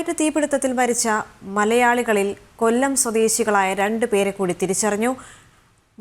Flight തീപിടുത്തത്തിൽ മരിച്ച മലയാളികളിൽ കൊല്ലം സ്വദേശികളായ രണ്ട് പേരെ കൂടി തിരിച്ചറിഞ്ഞു.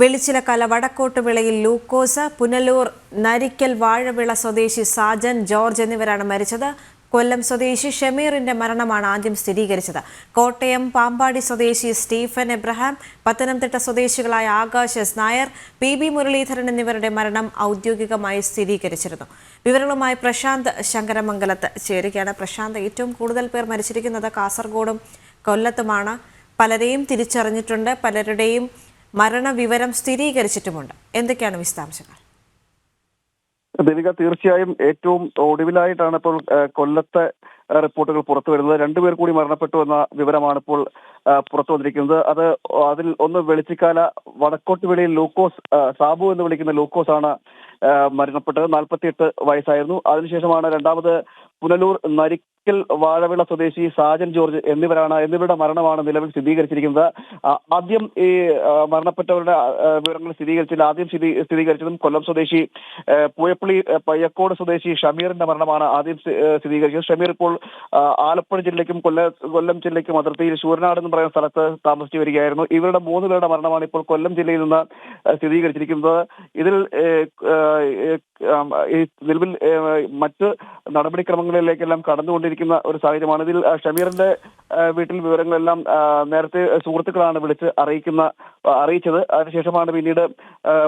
വെളിച്ചിലക്കല വടക്കോട്ട് വിളയിൽ ലൂക്കോസ് പുനലൂർ നരിക്കൽ വാഴവിള സ്വദേശി സാജൻ ജോർജ് എന്നിവരാണ് മരിച്ചത്. കൊല്ലം സ്വദേശി ഷമീറിന്റെ മരണമാണ് ആദ്യം സ്ഥിരീകരിച്ചത്. കോട്ടയം പാമ്പാടി സ്വദേശി സ്റ്റീഫൻ എബ്രഹാം പത്തനംതിട്ട സ്വദേശികളായ Akash S Nair P B Muraleedharan എന്നിവരുടെ മരണം ഔദ്യോഗികമായി സ്ഥിരീകരിച്ചിരുന്നു. വിവരങ്ങളുമായി പ്രശാന്ത് ശങ്കരമംഗലത്ത് ചേരുകയാണ്. പ്രശാന്ത് ഏറ്റവും കൂടുതൽ പേർ മരിച്ചിരിക്കുന്നത് കാസർഗോഡും കൊല്ലത്തുമാണ്. പലരെയും തിരിച്ചറിഞ്ഞിട്ടുണ്ട്. പലരുടെയും മരണവിവരം സ്ഥിരീകരിച്ചിട്ടുമുണ്ട്. എന്തൊക്കെയാണ് വിശദാംശങ്ങൾ? ദേവിക തീർച്ചയായും ഏറ്റവും ഒടുവിലായിട്ടാണ് ഇപ്പോൾ കൊല്ലത്തെ റിപ്പോർട്ടുകൾ പുറത്തു വരുന്നത്. രണ്ടുപേർ കൂടി മരണപ്പെട്ടു എന്ന വിവരമാണ് ഇപ്പോൾ പുറത്തു വന്നിരിക്കുന്നത്. അത് അതിൽ ഒന്ന് വെളിച്ചിക്കാല വടക്കോട്ടുവിളിയിൽ ലൂക്കോസ് സാബു എന്ന് വിളിക്കുന്ന ലൂക്കോസ് ആണ് മരണപ്പെട്ടത്. നാൽപ്പത്തിയെട്ട് വയസ്സായിരുന്നു. അതിനുശേഷമാണ് രണ്ടാമത് പുനലൂർ വാഴവിള സ്വദേശി സാജൻ ജോർജ് എന്നിവരാണ് എന്നിവരുടെ മരണമാണ് നിലവിൽ സ്ഥിരീകരിച്ചിരിക്കുന്നത്. ആദ്യം ഈ മരണപ്പെട്ടവരുടെ വിവരങ്ങൾ സ്ഥിരീകരിച്ചില്ല. ആദ്യം സ്ഥിരീ- സ്ഥിരീകരിച്ചതും കൊല്ലം സ്വദേശി പൂയപ്പള്ളി പയ്യക്കോട് സ്വദേശി ഷമീറിന്റെ മരണമാണ് ആദ്യം സ്ഥി- സ്ഥിരീകരിച്ചത്. ഷമീർ ഇപ്പോൾ ആലപ്പുഴ ജില്ലയ്ക്കും കൊല്ല കൊല്ലം ജില്ലയ്ക്കും അതിർത്തിയിൽ ശൂരനാട് എന്ന് പറയുന്ന സ്ഥലത്ത് താമസിച്ചു വരികയായിരുന്നു. ഇവരുടെ മൂന്ന് പേരുടെ മരണമാണ് ഇപ്പോൾ കൊല്ലം ജില്ലയിൽ നിന്ന് സ്ഥിരീകരിച്ചിരിക്കുന്നത്. ഇതിൽ നിലവിൽ മറ്റ് നടപടിക്രമങ്ങളിലേക്കെല്ലാം കടന്നുകൊണ്ടിരിക്കുന്ന ഒരു സാഹചര്യമാണ്. ഇതിൽ ഷമീറിന്റെ വീട്ടിൽ വിവരങ്ങളെല്ലാം നേരത്തെ സുഹൃത്തുക്കളാണ് വിളിച്ച് അറിയിക്കുന്ന അറിയിച്ചത്. അതിനുശേഷമാണ് പിന്നീട്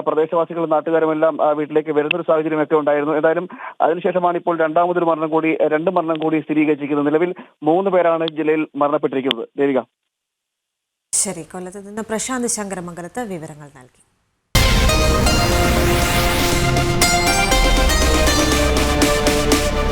പ്രദേശവാസികളും നാട്ടുകാരുമെല്ലാം വീട്ടിലേക്ക് വീട്ടിലേക്ക് വരുന്നൊരു സാഹചര്യമൊക്കെ ഉണ്ടായിരുന്നു. ഏതായാലും അതിനുശേഷമാണ് ഇപ്പോൾ രണ്ടാമതൊരു മരണം കൂടി രണ്ട് മരണം കൂടി സ്ഥിരീകരിച്ചിരിക്കുന്നത്. നിലവിൽ മൂന്ന് പേരാണ് ജില്ലയിൽ മരണപ്പെട്ടിരിക്കുന്നത്. ദേവിക. ശരി കൊല്ലത്ത് നിന്ന് പ്രശാന്ത് ശങ്കരമംഗലത്ത് വിവരങ്ങൾ നൽകി.